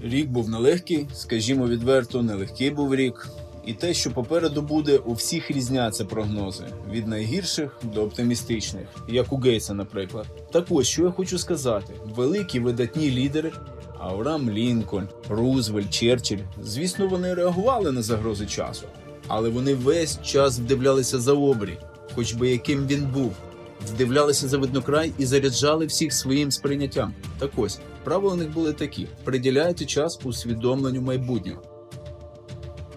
Рік був нелегкий, скажімо відверто, нелегкий був рік. І те, що попереду буде, у всіх різняться прогнози від найгірших до оптимістичних, як у Гейтса, наприклад. Так ось, що я хочу сказати: великі видатні лідери, Авраам Лінкольн, Рузвельт, Черчилль, звісно, вони реагували на загрози часу, але вони весь час вдивлялися за обрій, хоч би яким він був. Вдивлялися за виднокрай і заряджали всіх своїм сприйняттям. Так ось, правила у них були такі: приділяйте час усвідомленню майбутнього.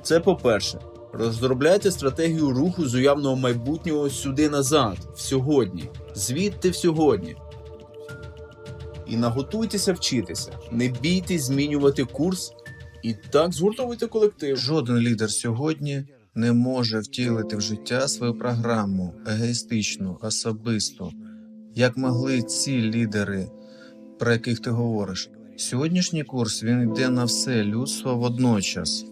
Це по-перше, розробляйте стратегію руху з уявного майбутнього сюди назад, в сьогодні, звідти в сьогодні. І наготуйтеся вчитися, не бійтесь змінювати курс і так згуртовуйте колектив. Жоден лідер сьогодні не може втілити в життя свою програму егоїстичну, особисту, як могли ці лідери, про яких ти говориш. Сьогоднішній курс він йде на все людство водночас.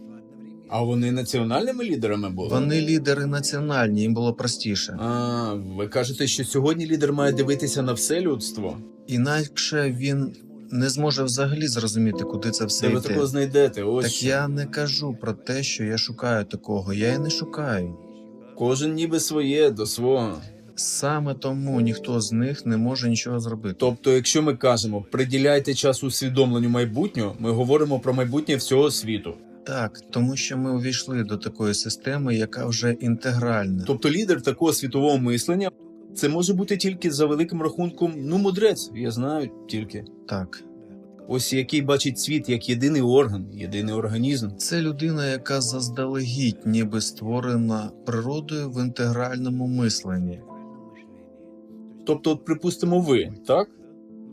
А вони національними лідерами були? Вони лідери національні, їм було простіше. А, ви кажете, що сьогодні лідер має дивитися на все людство? Інакше він не зможе взагалі зрозуміти, куди це все Де ви такого знайдете? Ось Так що. я не кажу про те, що я шукаю такого. Я і не шукаю. кожен ніби своє до свого. Саме тому ніхто з них не може нічого зробити. Тобто, якщо ми кажемо приділяйте час усвідомленню майбутнього, ми говоримо про майбутнє всього світу. Так, тому що ми увійшли до такої системи, яка вже інтегральна. Тобто, лідер такого світового мислення це може бути тільки за великим рахунком, ну мудрець, я знаю тільки. Так, Ось який бачить світ як єдиний орган, єдиний організм. це людина, яка заздалегідь, ніби створена природою в інтегральному мисленні. Тобто, от, припустимо, ви, так?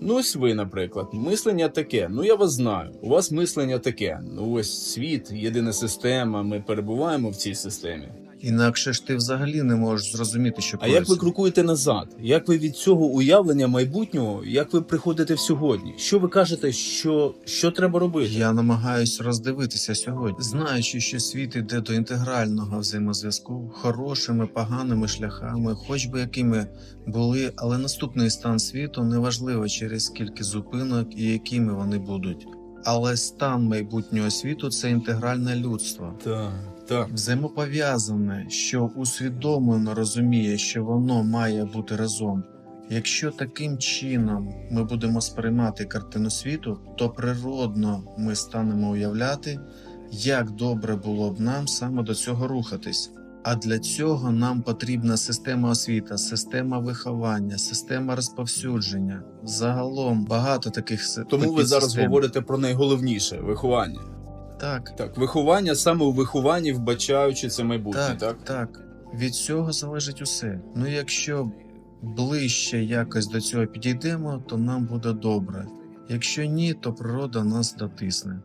Ну, ось ви, наприклад, мислення таке. Ну я вас знаю. У вас мислення таке. Ну ось світ, єдина система. Ми перебуваємо в цій системі. Інакше ж ти взагалі не можеш зрозуміти, що А як ви крокуєте назад? Як ви від цього уявлення майбутнього, як ви приходите в сьогодні? Що ви кажете, що, що треба робити? Я намагаюсь роздивитися сьогодні, знаючи, що світ іде до інтегрального взаємозв'язку, хорошими, поганими шляхами, хоч би якими були, але наступний стан світу неважливо через скільки зупинок і якими вони будуть. Але стан майбутнього світу це інтегральне людство. Так, так. Взаємопов'язане, що усвідомлено розуміє, що воно має бути разом. Якщо таким чином ми будемо сприймати картину світу, то природно ми станемо уявляти, як добре було б нам саме до цього рухатись. А для цього нам потрібна система освіти, система виховання, система розповсюдження. Загалом багато таких Тому ви зараз підсистем. говорите про найголовніше виховання. Так, Так, виховання саме у вихованні, вбачаючи це майбутнє, так, так? так. Від цього залежить усе. Ну, якщо ближче якось до цього підійдемо, то нам буде добре. Якщо ні, то природа нас дотисне.